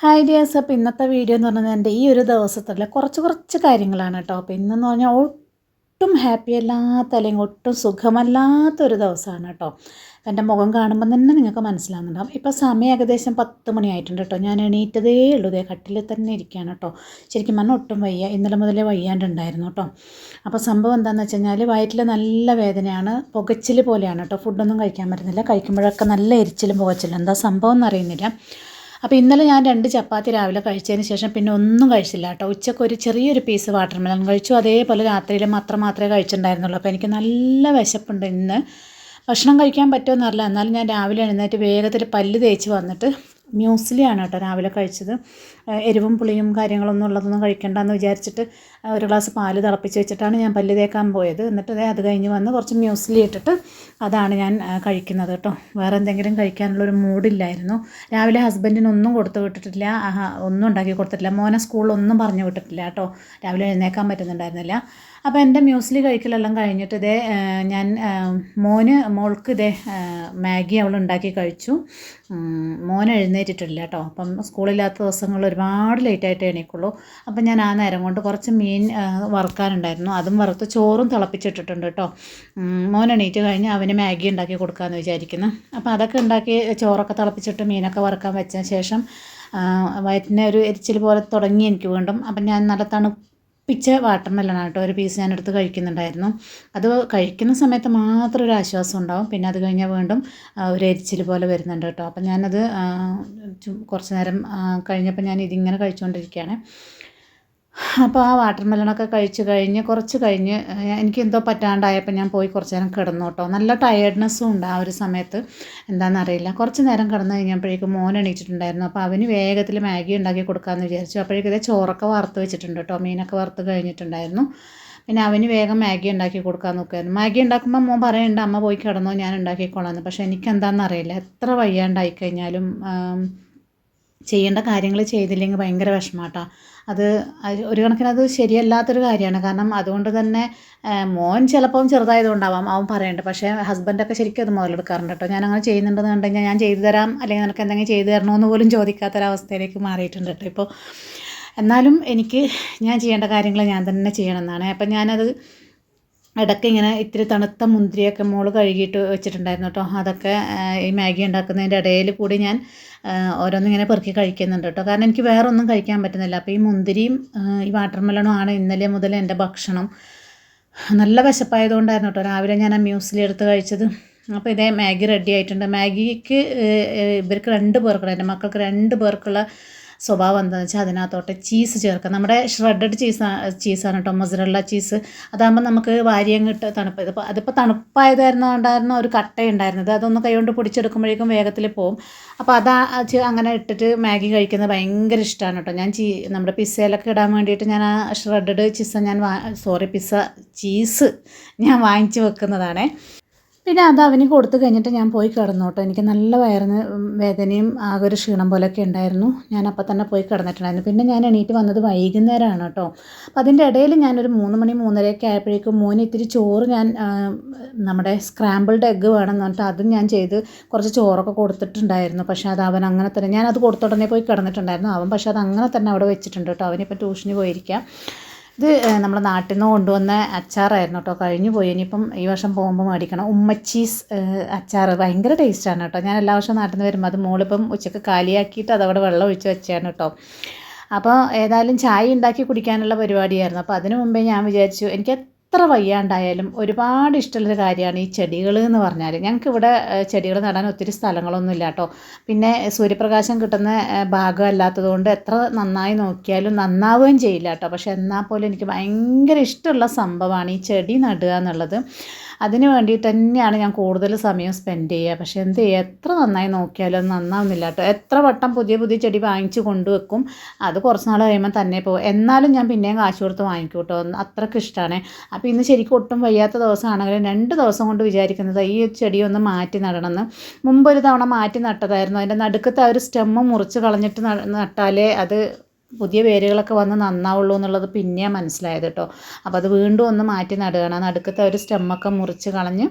Hi dears അപ്പോൾ ഇന്നത്തെ video എന്ന് പറഞ്ഞാൽ എന്റെ ഈ ഒരു ദിവസത്തിലെ കുറച്ച് കുറച്ച് കാര്യങ്ങളാണ് കേട്ടോ. അപ്പോൾ ഇന്നെന്ന് പറഞ്ഞാൽ ഒട്ടും ഹാപ്പി അല്ലാത്ത അല്ലെങ്കിൽ ഒട്ടും സുഖമല്ലാത്ത ഒരു ദിവസമാണ് കേട്ടോ. എന്റെ മുഖം കാണുമ്പോൾ തന്നെ നിങ്ങൾക്ക് മനസ്സിലാകുന്നുണ്ടാവും ഇപ്പോൾ സമയം ഏകദേശം പത്ത് മണിയായിട്ടുണ്ട് കേട്ടോ. ഞാൻ എണീറ്റതേ ഉള്ളൂ. ഇതേ കട്ടിൽ തന്നെ ഇരിക്കുകയാണ് കേട്ടോ. ശരിക്കും പറഞ്ഞാൽ ഒട്ടും വയ്യ. ഇന്നലെ മുതലേ വയ്യാണ്ടുണ്ടായിരുന്നു കേട്ടോ. അപ്പോൾ സംഭവം എന്താണെന്ന് വെച്ച് കഴിഞ്ഞാൽ വയറ്റിൽ നല്ല വേദനയാണ്. പുകച്ചിൽ പോലെയാണ് കേട്ടോ. ഫുഡൊന്നും കഴിക്കാൻ പറ്റുന്നില്ല. കഴിക്കുമ്പോഴൊക്കെ നല്ല എരിച്ചിലും പുകച്ചിലും. എന്താ സംഭവം എന്നറിയുന്നില്ല അപ്പോൾ ഇന്നലെ ഞാൻ രണ്ട് ചപ്പാത്തി രാവിലെ കഴിച്ചതിന് ശേഷം പിന്നെ ഒന്നും കഴിച്ചില്ല കേട്ടോ. ഉച്ചയ്ക്ക് ഒരു ചെറിയൊരു പീസ് വാട്ടർ മെലൺ കഴിച്ചു. അതേപോലെ രാത്രിയിലും മാത്രം മാത്രമേ കഴിച്ചിട്ടുണ്ടായിരുന്നുള്ളൂ. അപ്പോൾ എനിക്ക് നല്ല വിശപ്പുണ്ട് ഇന്ന്. ഭക്ഷണം കഴിക്കാൻ പറ്റുമെന്നറിയില്ല എന്നാലും ഞാൻ രാവിലെ എഴുന്നേറ്റ് വേഗത്തിൽ പല്ല് തേച്ച് വന്നിട്ട് മ്യൂസ്ലിയാണ് കേട്ടോ രാവിലെ കഴിച്ചത്. എരിവും പുളിയും കാര്യങ്ങളൊന്നും ഉള്ളതൊന്നും കഴിക്കണ്ടെന്ന് വിചാരിച്ചിട്ട് ഒരു ഗ്ലാസ് പാൽ തിളപ്പിച്ച് വെച്ചിട്ടാണ് ഞാൻ പല്ല് തേക്കാൻ പോയത്. എന്നിട്ട് അത് കഴിഞ്ഞ് വന്ന് കുറച്ച് മ്യൂസ്ലി ഇട്ടിട്ട് അതാണ് ഞാൻ കഴിക്കുന്നത് കേട്ടോ. വേറെ എന്തെങ്കിലും കഴിക്കാനുള്ളൊരു മൂഡില്ലായിരുന്നു. രാവിലെ ഹസ്ബൻഡിന് ഒന്നും കൊടുത്തു വിട്ടിട്ടില്ല. ഒന്നും ഉണ്ടാക്കി കൊടുത്തിട്ടില്ല. മോനെ സ്കൂളിലൊന്നും പറഞ്ഞു വിട്ടിട്ടില്ല കേട്ടോ. രാവിലെ എഴുന്നേക്കാൻ പറ്റുന്നുണ്ടായിരുന്നില്ല. അപ്പോൾ എന്റെ മ്യൂസ്ലി കഴിക്കലെല്ലാം കഴിഞ്ഞിട്ട് ഇതേ ഞാൻ മോന് മോൾക്ക് ഇതേ മാഗി അവൾ ഉണ്ടാക്കി കഴിച്ചു. മോൻ എഴുന്നേറ്റിട്ടില്ല കേട്ടോ. അപ്പം സ്കൂളില്ലാത്ത ദിവസങ്ങളിൽ ഒരുപാട് ലേറ്റായിട്ട് എണീക്കുള്ളൂ. അപ്പം ഞാൻ ആ നേരം കൊണ്ട് കുറച്ച് മീൻ വറുക്കാനുണ്ടായിരുന്നു. അതും വറുത്ത് ചോറും തിളപ്പിച്ചിട്ടിട്ടുണ്ട് കേട്ടോ. മോൻ എണീറ്റ് കഴിഞ്ഞ് അവന് മാഗി ഉണ്ടാക്കി കൊടുക്കാമെന്ന് വിചാരിക്കുന്നു. അപ്പോൾ അതൊക്കെ ഉണ്ടാക്കി ചോറൊക്കെ തിളപ്പിച്ചിട്ട് മീനൊക്കെ വറുക്കാൻ വെച്ച ശേഷം വയറ്റിനെ ഒരു എരിച്ചിൽ പോലെ തുടങ്ങി എനിക്ക് വീണ്ടും. അപ്പം ഞാൻ നല്ല തണുപ്പ് പിച്ച വാട്ടർ മെലൺ കേട്ടോ ഒരു പീസ് ഞാൻ എടുത്ത് കഴിക്കുന്നുണ്ടായിരുന്നു. അത് കഴിക്കുന്ന സമയത്ത് മാത്രം ഒരു ആശ്വാസം ഉണ്ടാവും. പിന്നെ അത് കഴിഞ്ഞാൽ വീണ്ടും ഒരു എരിച്ചിൽ പോലെ വരുന്നുണ്ട് കേട്ടോ. അപ്പം ഞാനത് കുറച്ച് നേരം കഴിഞ്ഞപ്പോൾ ഞാൻ ഇതിങ്ങനെ കഴിച്ചുകൊണ്ടിരിക്കുകയാണ് അപ്പോൾ ആ വാട്ടർ മെലണൊക്കെ കഴിച്ച് കഴിഞ്ഞ് കുറച്ച് കഴിഞ്ഞ് എനിക്ക് എന്തോ പറ്റാണ്ടായപ്പോൾ ഞാൻ പോയി കുറച്ച് നേരം കിടന്നു കേട്ടോ നല്ല ടയേർഡ്നെസ്സും ഉണ്ട് ആ ഒരു സമയത്ത്. എന്താണെന്നറിയില്ല കുറച്ച് നേരം കിടന്നു കഴിഞ്ഞപ്പോഴേക്കും മോൻ എണീച്ചിട്ടുണ്ടായിരുന്നു അപ്പോൾ അവന് വേഗത്തിൽ മാഗി ഉണ്ടാക്കി കൊടുക്കാമെന്ന് വിചാരിച്ചു. അപ്പോഴേക്കും ഇതേ ചോറൊക്കെ വറുത്ത് വെച്ചിട്ടുണ്ട് കേട്ടോ മീനൊക്കെ വറുത്ത് കഴിഞ്ഞിട്ടുണ്ടായിരുന്നു. പിന്നെ അവന് വേഗം മാഗി ഉണ്ടാക്കി കൊടുക്കാൻ നോക്കുമായിരുന്നു മാഗി ഉണ്ടാക്കുമ്പോൾ മോൻ പറയുന്നുണ്ട് അമ്മ പോയി കിടന്നോ ഞാൻ ഉണ്ടാക്കിക്കോളാമെന്ന് പക്ഷേ എനിക്കെന്താണെന്നറിയില്ല എത്ര വയ്യാണ്ടായി കഴിഞ്ഞാലും ചെയ്യേണ്ട കാര്യങ്ങൾ ചെയ്തില്ലെങ്കിൽ ഭയങ്കര വിഷമാട്ടാ. അത് ഒരു കണക്കിന് അത് ശരിയല്ലാത്തൊരു കാര്യമാണ്. കാരണം അതുകൊണ്ട് തന്നെ മോൻ ചിലപ്പം ചെറുതായതുകൊണ്ടാവാം അവൻ പറയേണ്ടത്. പക്ഷേ ഹസ്ബൻഡൊക്കെ ശരിക്കും അത് മുതലെടുക്കാറുണ്ട് കേട്ടോ. ഞാൻ അങ്ങനെ ചെയ്യുന്നുണ്ടെന്ന് കണ്ടു ഞാൻ ചെയ്തു തരാം അല്ലെങ്കിൽ നിനക്ക് എന്തെങ്കിലും ചെയ്തു തരണമെന്ന് പോലും ചോദിക്കാത്തൊരവസ്ഥയിലേക്ക് മാറിയിട്ടുണ്ട് കേട്ടോ ഇപ്പോൾ. എന്നാലും എനിക്ക് ഞാൻ ചെയ്യേണ്ട കാര്യങ്ങൾ ഞാൻ തന്നെ ചെയ്യണമെന്നാണ് അപ്പം ഞാനത് ഇടയ്ക്ക് ഇങ്ങനെ ഇത്തിരി തണുത്ത മുന്തിരിയൊക്കെ മോൾ കഴുകിയിട്ട് വെച്ചിട്ടുണ്ടായിരുന്നു കേട്ടോ. അതൊക്കെ ഈ മാഗി ഉണ്ടാക്കുന്നതിന്റെ ഇടയിൽ കൂടി ഞാൻ ഓരോന്നിങ്ങനെ പെറുക്കി കഴിക്കുന്നുണ്ട് കേട്ടോ. കാരണം എനിക്ക് വേറെ ഒന്നും കഴിക്കാൻ പറ്റുന്നില്ല. അപ്പോൾ ഈ മുന്തിരിയും ഈ വാട്ടർ മെലണും ആണ് ഇന്നലെ മുതൽ എന്റെ ഭക്ഷണം. നല്ല വിശപ്പായതുകൊണ്ടായിരുന്നു കേട്ടോ. രാവിലെ ഞാൻ ആ മ്യൂസിലി എടുത്ത് കഴിച്ചത്. അപ്പോൾ ഇതേ മാഗി റെഡി ആയിട്ടുണ്ട്. മാഗിക്ക് ഇവർക്ക് രണ്ട് പേർക്കുള്ള എന്റെ മക്കൾക്ക് രണ്ട് പേർക്കുള്ള സ്വഭാവം എന്താണെന്ന് വെച്ചാൽ അതിനകത്തോട്ട് ചീസ് ചേർക്കാം. നമ്മുടെ ഷ്രെഡഡ് ചീസ് ചീസാണ് കേട്ടോ മൊസറല്ല ചീസ് അതാകുമ്പോൾ നമുക്ക് വാരിയങ്ങിട്ട് തണുപ്പ്. ഇതിപ്പോൾ അതിപ്പോൾ തണുപ്പായതായിരുന്നു ഉണ്ടായിരുന്ന ഒരു കട്ടയുണ്ടായിരുന്നത്. അതൊന്ന് കൈകൊണ്ട് പൊടിച്ചെടുക്കുമ്പോഴേക്കും വേഗത്തിൽ പോകും അപ്പോൾ അതാ അങ്ങനെ ഇട്ടിട്ട് മാഗി കഴിക്കുന്നത് ഭയങ്കര ഇഷ്ടമാണ് കേട്ടോ ഞാൻ ചീ നമ്മുടെ പിസ്സയിലൊക്കെ ഇടാൻ വേണ്ടിയിട്ട് ഞാൻ ആ ഷ്രെഡഡ് ചീസ് ഞാൻ സോറി പിസ്സ ചീസ് ഞാൻ വാങ്ങിച്ച് വെക്കുന്നതാണേ. പിന്നെ അത് അവന് കൊടുത്തു കഴിഞ്ഞിട്ട് ഞാൻ പോയി കിടന്നു കേട്ടോ. എനിക്ക് നല്ല വയറിന് വേദനയും ആകെ ഒരു ക്ഷീണം പോലെയൊക്കെ ഉണ്ടായിരുന്നു. ഞാൻ അപ്പം തന്നെ പോയി കിടന്നിട്ടുണ്ടായിരുന്നു. പിന്നെ ഞാൻ എണീറ്റ് വന്നത് വൈകുന്നേരമാണ് കേട്ടോ. അപ്പം അതിന്റെ ഇടയിൽ ഞാനൊരു മൂന്ന് മണി മൂന്നരയൊക്കെ ആയപ്പോഴേക്കും മോന് ഇത്തിരി ചോറ് ഞാൻ നമ്മുടെ സ്ക്രാമ്പിൾഡ് എഗ്ഗ് വേണമെന്ന് പറഞ്ഞിട്ട് അതും ഞാൻ ചെയ്ത് കുറച്ച് ചോറൊക്കെ കൊടുത്തിട്ടുണ്ടായിരുന്നു. പക്ഷേ അത് അവൻ അങ്ങനെ തന്നെ ഞാൻ അത് കൊടുത്ത ഉടനെ പോയി കിടന്നിട്ടുണ്ടായിരുന്നു. അവൻ പക്ഷേ അത് അങ്ങനെ തന്നെ അവിടെ വെച്ചിട്ടുണ്ട് കേട്ടോ. അവനിപ്പോൾ ട്യൂഷന് പോയിരിക്കാം. ഇത് നമ്മുടെ നാട്ടിൽ നിന്ന് കൊണ്ടുവന്ന അച്ചാറായിരുന്നു കേട്ടോ കഴിഞ്ഞു പോയി. ഇനിയിപ്പം ഈ വർഷം പോകുമ്പോൾ മേടിക്കണം. ഉമ്മച്ചീസ് അച്ചാർ ഭയങ്കര ടേസ്റ്റാണ് കേട്ടോ ഞാൻ എല്ലാ വർഷവും നാട്ടിൽ നിന്ന് വരുമ്പോൾ അത് മോളിപ്പം ഉച്ചയ്ക്ക് കാലിയാക്കിയിട്ട് അതവിടെ വെള്ളം ഒഴിച്ച് വെച്ചാണ് കേട്ടോ അപ്പോൾ ഏതായാലും ചായ ഉണ്ടാക്കി കുടിക്കാനുള്ള പരിപാടിയായിരുന്നു. അപ്പോൾ അതിനു മുമ്പേ ഞാൻ വിചാരിച്ചു എനിക്ക് എത്ര വയ്യാണ്ടായാലും ഒരുപാട് ഇഷ്ടമുള്ളൊരു കാര്യമാണ് ഈ ചെടികൾ എന്ന് പറഞ്ഞാൽ. ഞങ്ങൾക്ക് ഇവിടെ ചെടികൾ നടാൻ ഒത്തിരി സ്ഥലങ്ങളൊന്നും ഇല്ല കേട്ടോ. പിന്നെ സൂര്യപ്രകാശം കിട്ടുന്ന ഭാഗം കൊണ്ട് എത്ര നന്നായി നോക്കിയാലും നന്നാവുകയും ചെയ്യില്ല കേട്ടോ. പക്ഷെ എന്നാൽ പോലും എനിക്ക് ഭയങ്കര ഇഷ്ടമുള്ള സംഭവമാണ് ഈ ചെടി നടുക എന്നുള്ളത്. അതിന് വേണ്ടിയിട്ട് തന്നെയാണ് ഞാൻ കൂടുതൽ സമയം സ്പെൻഡ് ചെയ്യുക. പക്ഷേ എന്ത് ചെയ്യുക? എത്ര നന്നായി നോക്കിയാലും അത് നന്നാവുന്നില്ല കേട്ടോ. എത്ര വട്ടം പുതിയ പുതിയ ചെടി വാങ്ങിച്ചു കൊണ്ടുവെക്കും അത് കുറച്ച് നാൾ കഴിയുമ്പോൾ തന്നെ പോകും. എന്നാലും ഞാൻ പിന്നെയും കാശ് കൊടുത്ത് വാങ്ങിക്കും കേട്ടോ. അത്രയ്ക്ക് ഇഷ്ടമാണ്. അപ്പോൾ ഇന്ന് ശരിക്കും ഒട്ടും വയ്യാത്ത ദിവസമാണെങ്കിലും രണ്ട് ദിവസം കൊണ്ട് വിചാരിക്കുന്നത് ഈ ചെടി ഒന്ന് മാറ്റി നടണമെന്ന്. മുമ്പ് ഒരു തവണ മാറ്റി നട്ടതായിരുന്നു. അതിന്റെ നടുക്കത്തെ ആ ഒരു സ്റ്റെമ്മ് മുറിച്ച് കളഞ്ഞിട്ട് നട്ടാലേ അത് പുതിയ വേരുകളൊക്കെ വന്ന് നന്നാവുള്ളൂ എന്നുള്ളത് പിന്നെയാണ് മനസ്സിലായത് കേട്ടോ. അപ്പോൾ അത് വീണ്ടും ഒന്ന് മാറ്റി നടുകയാണ്. നടുക്കത്തെ ഒരു സ്റ്റെമ്മൊക്കെ മുറിച്ച് കളഞ്ഞ്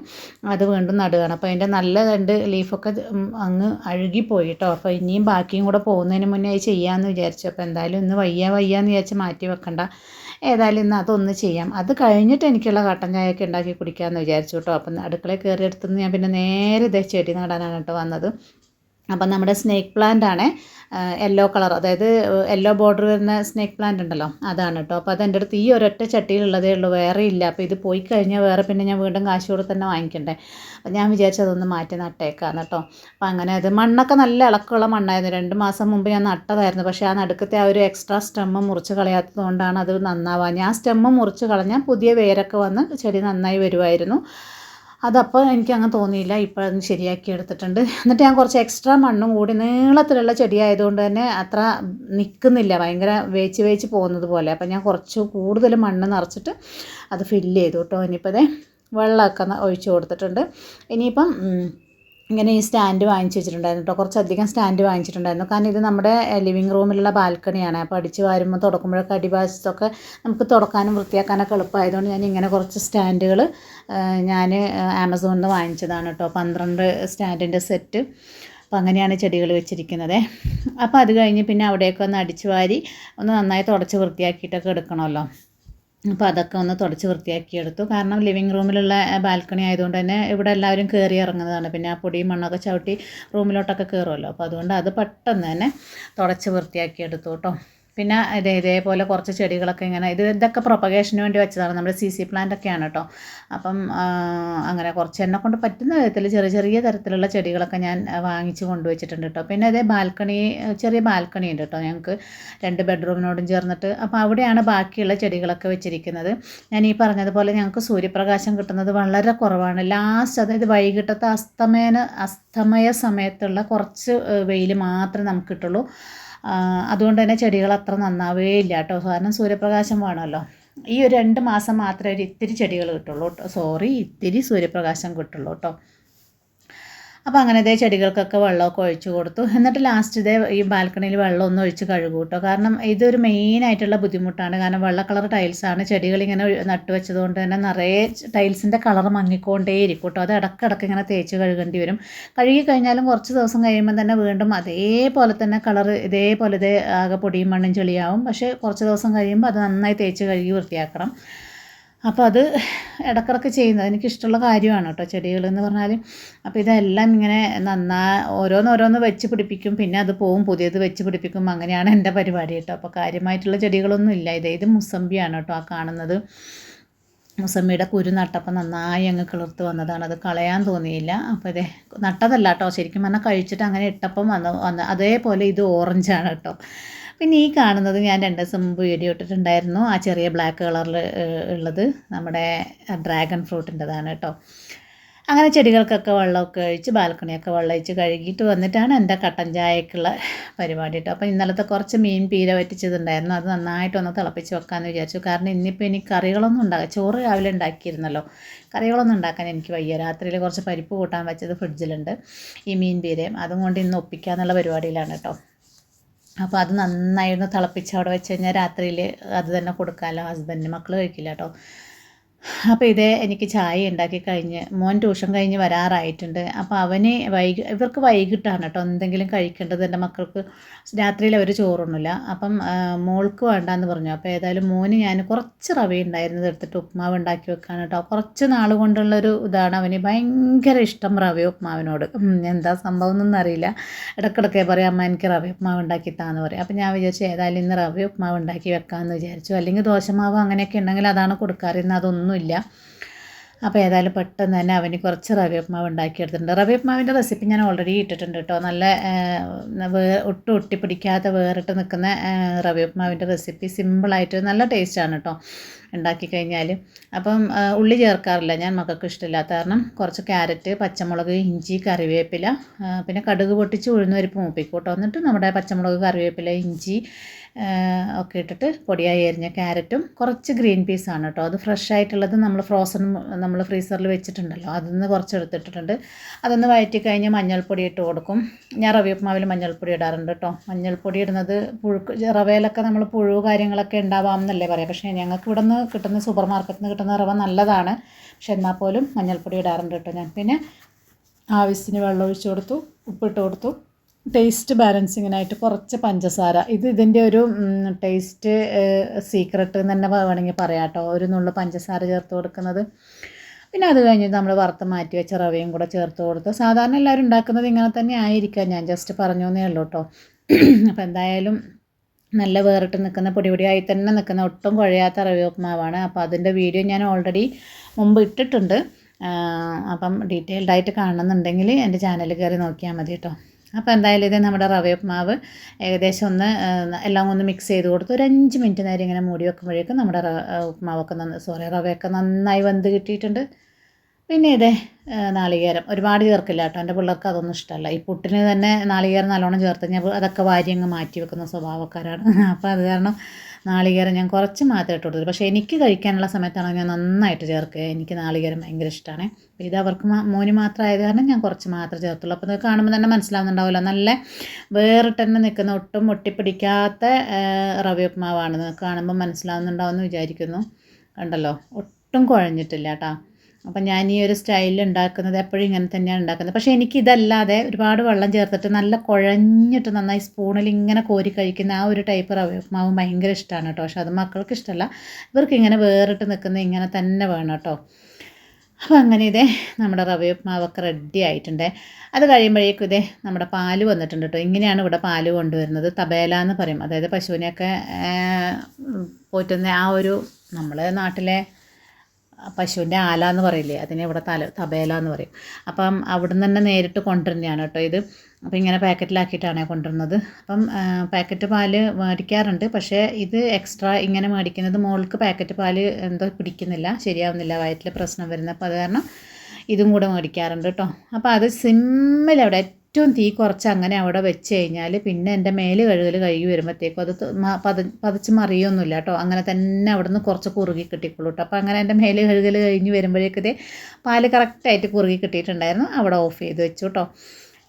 അത് വീണ്ടും നടുകയാണ്. അപ്പോൾ അതിന്റെ നല്ല രണ്ട് ലീഫൊക്കെ അങ്ങ് അഴുകിപ്പോയി കേട്ടോ. അപ്പോൾ ഇനിയും ബാക്കിയും കൂടെ പോകുന്നതിന് മുന്നേ അത് ചെയ്യാമെന്ന് വിചാരിച്ചു. അപ്പോൾ എന്തായാലും ഇന്ന് വയ്യ വയ്യാന്ന് വിചാരിച്ച് മാറ്റി വെക്കണ്ട. ഏതായാലും ഇന്ന് അതൊന്ന് ചെയ്യാം. അത് കഴിഞ്ഞിട്ട് എനിക്കുള്ള കട്ടൻ ചായയൊക്കെ ഉണ്ടാക്കി കുടിക്കാമെന്ന് വിചാരിച്ചു കേട്ടോ. അപ്പം അടുക്കളയിൽ കയറി എടുത്തുനിന്ന് ഞാൻ പിന്നെ നേരെ ഇതേ ചെടി നടാനാണ് കേട്ടോ വന്നത്. അപ്പം നമ്മുടെ സ്നേക്ക് പ്ലാന്റ് ആണ് യെല്ലോ കളർ അതായത് യെല്ലോ ബോർഡർ വരുന്ന സ്നേക്ക് പ്ലാന്റ് ഉണ്ടല്ലോ അതാണ് കേട്ടോ അപ്പോൾ അത് എന്റെ അടുത്ത് ഈ ഒരൊറ്റ ചട്ടിയിലുള്ളതേ ഉള്ളൂ വേറെ ഇല്ല. അപ്പോൾ ഇത് പോയി കഴിഞ്ഞാൽ വേറെ പിന്നെ ഞാൻ വീണ്ടും കാശ് കൊടുത്ത് തന്നെ വാങ്ങിക്കണ്ടേ. അപ്പം ഞാൻ വിചാരിച്ചു അതൊന്ന് മാറ്റി നട്ടേക്കാന്ന് കേട്ടോ അപ്പോൾ അങ്ങനെ അത് മണ്ണൊക്കെ നല്ല ഇളക്കമുള്ള മണ്ണായിരുന്നു. രണ്ട് മാസം മുമ്പ് ഞാൻ നട്ടതായിരുന്നു. പക്ഷേ ആ നടുക്കത്തെ ആ ഒരു എക്സ്ട്രാ സ്റ്റെമ്മ് മുറിച്ച് കളയാത്തത് കൊണ്ടാണ് അത് നന്നാവാൻ ആ സ്റ്റെമ്മ് മുറിച്ച് കളഞ്ഞാൽ പുതിയ വേരൊക്കെ വന്ന് ചെടി നന്നായി വരുമായിരുന്നു അതപ്പോൾ എനിക്ക് അങ്ങ് തോന്നിയില്ല. ഇപ്പോൾ അത് ശരിയാക്കി എടുത്തിട്ടുണ്ട്. എന്നിട്ട് ഞാൻ കുറച്ച് എക്സ്ട്രാ മണ്ണും കൂടി നീളത്തിലുള്ള ചെടിയായതുകൊണ്ട് തന്നെ അത്ര നിൽക്കുന്നില്ല ഭയങ്കര വേച്ച് വേച്ച് പോകുന്നത് പോലെ. അപ്പം ഞാൻ കുറച്ച് കൂടുതൽ മണ്ണ് നിറച്ചിട്ട് അത് ഫില്ല് ചെയ്തു കേട്ടോ ഇനിയിപ്പോൾ വെള്ളമൊക്കെ ഒഴിച്ചു കൊടുത്തിട്ടുണ്ട്. ഇനിയിപ്പം ഇങ്ങനെ ഈ സ്റ്റാൻഡ് വാങ്ങിച്ച് വെച്ചിട്ടുണ്ടായിരുന്നു കേട്ടോ. കുറച്ചധികം സ്റ്റാൻഡ് വാങ്ങിച്ചിട്ടുണ്ടായിരുന്നു. കാരണം ഇത് നമ്മുടെ ലിവിങ് റൂമിലുള്ള ബാൽക്കണിയാണ്. അപ്പോൾ അടിച്ച് വാരുമ്പോൾ തുടക്കുമ്പോഴൊക്കെ അടിഭാഗത്തൊക്കെ നമുക്ക് തുടക്കാനും വൃത്തിയാക്കാനൊക്കെ എളുപ്പമായതുകൊണ്ട് ഞാൻ ഇങ്ങനെ കുറച്ച് സ്റ്റാൻഡുകൾ ഞാൻ ആമസോണിൽ നിന്ന് വാങ്ങിച്ചതാണ് കേട്ടോ. പന്ത്രണ്ട് സ്റ്റാൻഡിന്റെ സെറ്റ്. അപ്പോൾ അങ്ങനെയാണ് ചെടികൾ വെച്ചിരിക്കുന്നത്. അപ്പോൾ അത് കഴിഞ്ഞ് പിന്നെ അവിടെയൊക്കെ ഒന്ന് അടിച്ച് വാരി ഒന്ന് നന്നായി തുടച്ച് വൃത്തിയാക്കിയിട്ടൊക്കെ എടുക്കണമല്ലോ. അപ്പോൾ അതൊക്കെ ഒന്ന് തുടച്ച് വൃത്തിയാക്കിയെടുത്തു. കാരണം ലിവിങ് റൂമിലുള്ള ബാൽക്കണി ആയതുകൊണ്ട് തന്നെ ഇവിടെ എല്ലാവരും കയറി ഇറങ്ങുന്നതാണ്. പിന്നെ ആ പൊടിയും മണ്ണൊക്കെ ചവിട്ടി റൂമിലോട്ടൊക്കെ കയറുമല്ലോ അപ്പോൾ അതുകൊണ്ട് അത് പെട്ടെന്ന് തന്നെ തുടച്ച് വൃത്തിയാക്കിയെടുത്തു കേട്ടോ. പിന്നെ ഇത് ഇതേപോലെ കുറച്ച് ചെടികളൊക്കെ ഇങ്ങനെ ഇത് ഇതൊക്കെ പ്രൊപ്പഗേഷന് വേണ്ടി വെച്ചതാണ്. നമ്മുടെ സി സി പ്ലാന്റ് ഒക്കെയാണ് കേട്ടോ അപ്പം അങ്ങനെ കുറച്ച് എന്നെ കൊണ്ട് പറ്റുന്ന വിധത്തിൽ ചെറിയ ചെറിയ തരത്തിലുള്ള ചെടികളൊക്കെ ഞാൻ വാങ്ങിച്ച് കൊണ്ടുവച്ചിട്ടുണ്ട് കേട്ടോ പിന്നെ അതേ ബാൽക്കണി ചെറിയ ബാൽക്കണി ഉണ്ട് കേട്ടോ ഞങ്ങൾക്ക് രണ്ട് ബെഡ്റൂമിനോടും ചേർന്നിട്ട്. അപ്പോൾ അവിടെയാണ് ബാക്കിയുള്ള ചെടികളൊക്കെ വെച്ചിരിക്കുന്നത്. ഞാൻ ഈ പറഞ്ഞതുപോലെ ഞങ്ങൾക്ക് സൂര്യപ്രകാശം കിട്ടുന്നത് വളരെ കുറവാണ്. ലാസ്റ്റ് അതായത് വൈകിട്ടത്തെ അസ്തമയന അസ്തമയ സമയത്തുള്ള കുറച്ച് വെയിൽ മാത്രമേ നമുക്ക് കിട്ടുള്ളൂ. അതുകൊണ്ട് തന്നെ ചെടികൾ അത്ര നന്നാവേ ഇല്ല കേട്ടോ. കാരണം സൂര്യപ്രകാശം വേണമല്ലോ. ഈ ഒരു രണ്ട് മാസം മാത്രമേ ഒരു ഇത്തിരി ചെടികൾ കിട്ടുള്ളൂ കേട്ടോ. സോറി ഇത്തിരി സൂര്യപ്രകാശം കിട്ടുള്ളൂ കേട്ടോ. അപ്പോൾ അങ്ങനെ ഇതേ ചെടികൾക്കൊക്കെ വെള്ളമൊക്കെ ഒഴിച്ചു കൊടുത്തു. എന്നിട്ട് ലാസ്റ്റ് ഇതേ ഈ ബാൽക്കണിയിൽ വെള്ളം ഒന്ന് ഒഴിച്ച് കഴുകൂട്ടോ കേട്ടോ കാരണം ഇതൊരു മെയിനായിട്ടുള്ള ബുദ്ധിമുട്ടാണ്. കാരണം വെള്ള കളർ ടൈൽസാണ് ചെടികൾ ഇങ്ങനെ നട്ട് വെച്ചതുകൊണ്ട് തന്നെ നിറയെ ടൈൽസിന്റെ കളർ മങ്ങിക്കൊണ്ടേ ഇരിക്കും കേട്ടോ അത് ഇടക്കിടക്ക് ഇങ്ങനെ തേച്ച് കഴുകേണ്ടി വരും. കഴുകി കഴിഞ്ഞാലും കുറച്ച് ദിവസം കഴിയുമ്പോൾ തന്നെ വീണ്ടും അതേപോലെ തന്നെ കളർ ഇതേപോലെ ഇതേ ആകെ പൊടിയും മണ്ണും ചെളിയാവും. പക്ഷേ കുറച്ച് ദിവസം കഴിയുമ്പോൾ അത് നന്നായി തേച്ച് കഴുകി വൃത്തിയാക്കണം. അപ്പോൾ അത് ഇടക്കിടക്ക് ചെയ്യുന്നത്. എനിക്കിഷ്ടമുള്ള കാര്യമാണ് കേട്ടോ ചെടികൾ എന്ന് പറഞ്ഞാൽ അപ്പോൾ ഇതെല്ലാം ഇങ്ങനെ നന്നാ ഓരോന്നോരോന്ന് വെച്ച് പിടിപ്പിക്കും. പിന്നെ അത് പോവും പുതിയത് വെച്ച് പിടിപ്പിക്കും. അങ്ങനെയാണ് എന്റെ പരിപാടി കേട്ടോ. അപ്പോൾ കാര്യമായിട്ടുള്ള ചെടികളൊന്നും ഇല്ല. ഇത് ഇത് മുസമ്പിയാണ് കേട്ടോ ആ കാണുന്നത്. മുസമ്മിയുടെ കുരു നട്ടപ്പോൾ നന്നായി അങ്ങ് കിളിർത്ത് വന്നതാണ്. അത് കളയാൻ തോന്നിയില്ല. അപ്പോൾ ഇതേ നട്ടതല്ല കേട്ടോ. ശരിക്കും പറഞ്ഞാൽ കഴിച്ചിട്ട് അങ്ങനെ ഇട്ടപ്പം വന്ന് വന്ന് അതേപോലെ ഇത് ഓറഞ്ചാണ് കേട്ടോ. പിന്നെ ഈ കാണുന്നത് ഞാൻ രണ്ട് ദിവസം മുമ്പ് വീഡിയോ ഇട്ടിട്ടുണ്ടായിരുന്നു. ആ ചെറിയ ബ്ലാക്ക് കളറിൽ ഉള്ളത്. നമ്മുടെ ഡ്രാഗൺ ഫ്രൂട്ടിന്റെതാണ് കേട്ടോ അങ്ങനെ ചെടികൾക്കൊക്കെ വെള്ളമൊക്കെ ഒഴിച്ച് ബാൽക്കണിയൊക്കെ വെള്ളം ഒഴിച്ച് കഴുകിയിട്ട് വന്നിട്ടാണ് എന്റെ കട്ടൻ ചായക്കുള്ള പരിപാടി കേട്ടോ അപ്പോൾ ഇന്നലത്തെ കുറച്ച് മീൻ പീര വറ്റിച്ചതുണ്ടായിരുന്നു. അത് നന്നായിട്ടൊന്ന് തിളപ്പിച്ച് വെക്കാമെന്ന് വിചാരിച്ചു. കാരണം ഇന്നിപ്പോൾ എനിക്ക് കറികളൊന്നും ഉണ്ടാകാം ചോറ് രാവിലെ ഉണ്ടാക്കിയിരുന്നല്ലോ. കറികളൊന്നും ഉണ്ടാക്കാൻ എനിക്ക് വയ്യ. രാത്രിയിൽ കുറച്ച് പരിപ്പ് കൂട്ടാൻ വെച്ചത് ഫ്രിഡ്ജിലുണ്ട്. ഈ മീൻ പീരയും. അതും കൊണ്ട് ഇന്ന് ഒപ്പിക്കാന്നുള്ള പരിപാടിയിലാണ് കേട്ടോ അപ്പോൾ അത് നന്നായി ഒന്ന് തിളപ്പിച്ച് അവിടെ വെച്ച് കഴിഞ്ഞാൽ രാത്രിയിൽ അത് തന്നെ കൊടുക്കാമല്ലോ ഹസ്ബൻഡിന് മക്കൾ കഴിക്കില്ല കേട്ടോ അപ്പോൾ ഇതേ എനിക്ക് ചായ ഉണ്ടാക്കി കഴിഞ്ഞ് മോൻ ട്യൂഷൻ കഴിഞ്ഞ് വരാറായിട്ടുണ്ട്. അപ്പോൾ അവന് വൈകി ഇവർക്ക് വൈകിട്ടാണ് കേട്ടോ എന്തെങ്കിലും കഴിക്കേണ്ടത്. എന്റെ മക്കൾക്ക് രാത്രിയിൽ അവർ ചോറുണ്ണില്ല അപ്പം മോൾക്ക് വേണ്ടാന്ന് പറഞ്ഞു. അപ്പോൾ ഏതായാലും മോന് ഞാൻ കുറച്ച് റവ ഉണ്ടായിരുന്നത് എടുത്തിട്ട് ഉപ്മാവ് ഉണ്ടാക്കി വെക്കാൻ കേട്ടോ. കുറച്ച് നാൾ കൊണ്ടുള്ളൊരു ഇതാണ് അവന് ഭയങ്കര ഇഷ്ടം റവ ഉപ്മാവിനോട്. എന്താ സംഭവം എന്നൊന്നും അറിയില്ല. ഇടയ്ക്കിടയ്ക്ക് പറയും അമ്മ എനിക്ക് റവ ഉപ്മാവ് ഉണ്ടാക്കി താന്ന് പറയും. അപ്പോൾ ഞാൻ വിചാരിച്ചു ഏതായാലും ഇന്ന് റവ ഉപ്മാവ് ഉണ്ടാക്കി വെക്കാമെന്ന് വിചാരിച്ചു. അല്ലെങ്കിൽ ദോശമാവ് അങ്ങനെയൊക്കെ ഉണ്ടെങ്കിൽ അതാണ് കൊടുക്കാറ്. ഇന്ന് അതൊന്നുമില്ല അപ്പോൾ ഏതായാലും പെട്ടെന്ന് തന്നെ അവന് കുറച്ച് റവ ഉപ്മാവ് ഉണ്ടാക്കിയെടുത്തിട്ടുണ്ട്. റവ ഉപ്മാവിന്റെ റെസിപ്പി ഞാൻ ഓൾറെഡി ഇട്ടിട്ടുണ്ട് കേട്ടോ നല്ല വേ ഒട്ടും ഒട്ടിപ്പിടിക്കാത്ത വേറിട്ട് നിൽക്കുന്ന റവ ഉപ്മാവിന്റെ റെസിപ്പി സിമ്പിളായിട്ട് നല്ല ടേസ്റ്റാണ് കേട്ടോ ഉണ്ടാക്കി കഴിഞ്ഞാൽ അപ്പം ഉള്ളി ചേർക്കാറില്ല. ഞാൻ മക്കൾക്ക് ഇഷ്ടമില്ലാത്ത കാരണം കുറച്ച് ക്യാരറ്റ് പച്ചമുളക് ഇഞ്ചി കറിവേപ്പില പിന്നെ കടുക് പൊട്ടിച്ച് ഉഴുന്നുവരിപ്പ് മൂപ്പിക്കും കേട്ടോ എന്നിട്ട് നമ്മുടെ പച്ചമുളക് കറിവേപ്പില ഇഞ്ചി ഒക്കെ ഇട്ടിട്ട് പൊടിയായി അരിഞ്ഞ ക്യാരറ്റും കുറച്ച് ഗ്രീൻ പീസാണ് കേട്ടോ. അത് ഫ്രഷ് ആയിട്ടുള്ളത് നമ്മൾ ഫ്രോസൺ നമ്മൾ ഫ്രീസറിൽ വെച്ചിട്ടുണ്ടല്ലോ അതിൽ നിന്ന് കുറച്ച് എടുത്തിട്ടുണ്ട് അതൊന്ന് വയറ്റി കഴിഞ്ഞ് മഞ്ഞൾപ്പൊടി ഇട്ട് കൊടുക്കും. ഞാൻ റവ ഉപ്മാവിൽ മഞ്ഞൾപ്പൊടി ഇടാറുണ്ട് കേട്ടോ. മഞ്ഞൾപ്പൊടി ഇടുന്നത് പുഴുക്ക് റവയിലൊക്കെ നമ്മൾ പുഴു കാര്യങ്ങളൊക്കെ ഉണ്ടാവാം എന്നല്ലേ പറയാം. പക്ഷേ ഞങ്ങൾക്ക് ഇവിടെ നിന്ന് കിട്ടുന്ന സൂപ്പർ മാർക്കറ്റിൽ നിന്ന് കിട്ടുന്ന റവ നല്ലതാണ്. പക്ഷെ എന്നാൽ പോലും മഞ്ഞൾപ്പൊടി ഇടാറുണ്ട് കേട്ടോ ഞാൻ. പിന്നെ ആവശ്യത്തിന് വെള്ളം ഒഴിച്ച് കൊടുത്തു ഉപ്പിട്ട് കൊടുത്തു. ടേസ്റ്റ് ബാലൻസിങ്ങിനായിട്ട് കുറച്ച് പഞ്ചസാര. ഇത് ഇതിന്റെ ഒരു ടേസ്റ്റ് സീക്രട്ട് എന്ന് തന്നെ വേണമെങ്കിൽ പറയാം കേട്ടോ. ഒരു നുള്ളു പഞ്ചസാര ചേർത്ത് കൊടുക്കുന്നത്. പിന്നെ അത് കഴിഞ്ഞിട്ട് നമ്മൾ വറുത്ത് മാറ്റി വെച്ച റവയും കൂടെ ചേർത്ത് കൊടുത്ത് സാധാരണ എല്ലാവരും ഉണ്ടാക്കുന്നത് ഇങ്ങനെ തന്നെ ആയിരിക്കാം. ഞാൻ ജസ്റ്റ് പറഞ്ഞു എന്നേ ഉള്ളൂ കേട്ടോ. അപ്പോൾ എന്തായാലും നല്ല വേറിട്ട് നിൽക്കുന്ന പൊടി പൊടിയായി തന്നെ നിൽക്കുന്ന ഒട്ടും കുഴയാത്ത റവ ഉപ്മാവാണ്. അപ്പോൾ അതിന്റെ വീഡിയോ ഞാൻ ഓൾറെഡി മുമ്പ് ഇട്ടിട്ടുണ്ട്. അപ്പം ഡീറ്റെയിൽഡായിട്ട് കാണണമെന്നുണ്ടെങ്കിൽ എന്റെ ചാനൽ കയറി നോക്കിയാൽ മതി കേട്ടോ. അപ്പോൾ എന്തായാലും ഇത് നമ്മുടെ റവ ഉപ്മാവ് ഏകദേശം ഒന്ന് എല്ലാം ഒന്ന് മിക്സ് ചെയ്ത് കൊടുത്ത് ഒരു അഞ്ച് മിനിറ്റ് നേരം ഇങ്ങനെ മൂടി വെക്കുമ്പോഴേക്കും നമ്മുടെ ഉപ്മാവൊക്കെ നന്ന് സോറി റവയൊക്കെ നന്നായി വെന്ത് കിട്ടിയിട്ടുണ്ട്. പിന്നെ ഇതേ നാളികേരം. ഒരുപാട് ചേർക്കില്ല കേട്ടോ. എന്റെ പിള്ളേർക്ക് അതൊന്നും ഇഷ്ടമല്ല. ഈ പുട്ടിന് തന്നെ നാളികേരം നല്ലോണം ചേർത്ത് കഴിഞ്ഞാൽ അതൊക്കെ വാരി അങ്ങ് മാറ്റി വെക്കുന്ന സ്വഭാവക്കാരാണ്. അപ്പോൾ അത് കാരണം നാളികേരം ഞാൻ കുറച്ച് മാത്രമേ ഇട്ട് കൊടുത്തു പക്ഷേ എനിക്ക് കഴിക്കാനുള്ള സമയത്താണ് ഞാൻ നന്നായിട്ട് ചേർക്കുക. എനിക്ക് നാളികേരം ഭയങ്കര ഇഷ്ടമാണ്. ഇത് അവർക്ക് മോന് മാത്രമായത് കാരണം ഞാൻ കുറച്ച് മാത്രമേ ചേർത്തുള്ളൂ. അപ്പോൾ ഇത് കാണുമ്പോൾ തന്നെ മനസ്സിലാവുന്നുണ്ടാവില്ല നല്ല വേറിട്ട് തന്നെ നിൽക്കുന്ന ഒട്ടും ഒട്ടിപ്പിടിക്കാത്ത റവ ഉപ്മാവാണ് കാണുമ്പോൾ മനസ്സിലാവുന്നുണ്ടാവുമെന്ന് വിചാരിക്കുന്നു. കണ്ടല്ലോ? ഒട്ടും കുഴഞ്ഞിട്ടില്ല കേട്ടോ. അപ്പം ഞാൻ ഈ ഒരു സ്റ്റൈലിൽ ഉണ്ടാക്കുന്നത് എപ്പോഴും ഇങ്ങനെ തന്നെയാണ് ഉണ്ടാക്കുന്നത്. പക്ഷേ എനിക്ക് ഇതല്ലാതെ ഒരുപാട് വെള്ളം ചേർത്തിട്ട് നല്ല കുഴഞ്ഞിട്ട് നന്നായി സ്പൂണിൽ ഇങ്ങനെ കോരി കഴിക്കുന്ന ആ ഒരു ടൈപ്പ് റവ ഉപ്മാവും ഭയങ്കര ഇഷ്ടമാണ് കേട്ടോ. പക്ഷെ അത് മക്കൾക്ക് ഇഷ്ടമല്ല ഇവർക്ക് ഇങ്ങനെ വേറിട്ട് നിൽക്കുന്ന ഇങ്ങനെ തന്നെ വേണം കേട്ടോ. അപ്പോൾ അങ്ങനെ ഇതേ നമ്മുടെ റവ ഉപ്മാവൊക്കെ റെഡി ആയിട്ടുണ്ട്. അത് കഴിയുമ്പോഴേക്കും ഇതേ നമ്മുടെ പാൽ വന്നിട്ടുണ്ട് കേട്ടോ. ഇങ്ങനെയാണ് ഇവിടെ പാൽ കൊണ്ടുവരുന്നത്. തബേല എന്ന് പറയും. അതായത് പശുവിനെയൊക്കെ പോറ്റുന്ന ആ ഒരു നമ്മളെ നാട്ടിലെ പശുവിന്റെ ആല എന്ന് പറയില്ലേ അതിനെ ഇവിടെ തല തബേല എന്ന് പറയും. അപ്പം അവിടുന്ന് തന്നെ നേരിട്ട് കൊണ്ടുവരുന്നതാണ് കേട്ടോ ഇത്. അപ്പം ഇങ്ങനെ പാക്കറ്റിലാക്കിയിട്ടാണ് കൊണ്ടുവരുന്നത്. അപ്പം പാക്കറ്റ് പാൽ മേടിക്കാറുണ്ട്. പക്ഷേ ഇത് എക്സ്ട്രാ ഇങ്ങനെ മേടിക്കുന്നത് മോൾക്ക് പാക്കറ്റ് പാൽ എന്തോ പിടിക്കുന്നില്ല ശരിയാവുന്നില്ല വയറ്റിൽ പ്രശ്നം വരുന്നത് അപ്പോൾ അത് കാരണം ഇതും കൂടെ മേടിക്കാറുണ്ട് കേട്ടോ. അപ്പോൾ അത് സിമ്മിൽ അവിടെ ഏറ്റവും തീ കുറച്ച് അങ്ങനെ അവിടെ വെച്ച് കഴിഞ്ഞാൽ പിന്നെ എന്റെ മേൽ കഴുകൽ കഴുകി വരുമ്പോഴത്തേക്കും അത് പത പതച്ച് മറിയൊന്നുമില്ല കേട്ടോ. അങ്ങനെ തന്നെ അവിടെ നിന്ന് കുറച്ച് കുറുകി കിട്ടിക്കൊള്ളൂ കേട്ടോ. അപ്പോൾ അങ്ങനെ എന്റെ മേൽ കഴുകൽ കഴിഞ്ഞ് വരുമ്പോഴേക്കതേ പാൽ കറക്റ്റായിട്ട് കുറുകി കിട്ടിയിട്ടുണ്ടായിരുന്നു. അവിടെ ഓഫ് ചെയ്ത് വെച്ചു കേട്ടോ.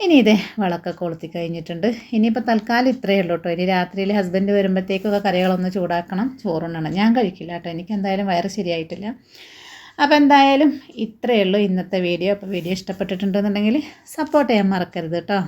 ഇനി ഇതേ വിളക്കൊക്കെ കൊളുത്തി കഴിഞ്ഞിട്ടുണ്ട്. ഇനിയിപ്പോൾ തൽക്കാലം ഇത്രയേ ഉള്ളൂ കേട്ടോ. ഇനി രാത്രിയിൽ ഹസ്ബൻഡ് വരുമ്പോഴത്തേക്കൊക്കെ കറികളൊന്ന് ചൂടാക്കണം. ചോറുണ്ണണം. ഞാൻ കഴിക്കില്ല കേട്ടോ. എനിക്ക് എന്തായാലും വയറ് ശരിയായിട്ടില്ല. അപ്പോൾ എന്തായാലും ഇത്രയേ ഉള്ളൂ ഇന്നത്തെ വീഡിയോ. അപ്പോൾ വീഡിയോ ഇഷ്ടപ്പെട്ടിട്ടുണ്ടെന്നുണ്ടെങ്കിൽ സപ്പോർട്ട് ചെയ്യാൻ മറക്കരുത് കേട്ടോ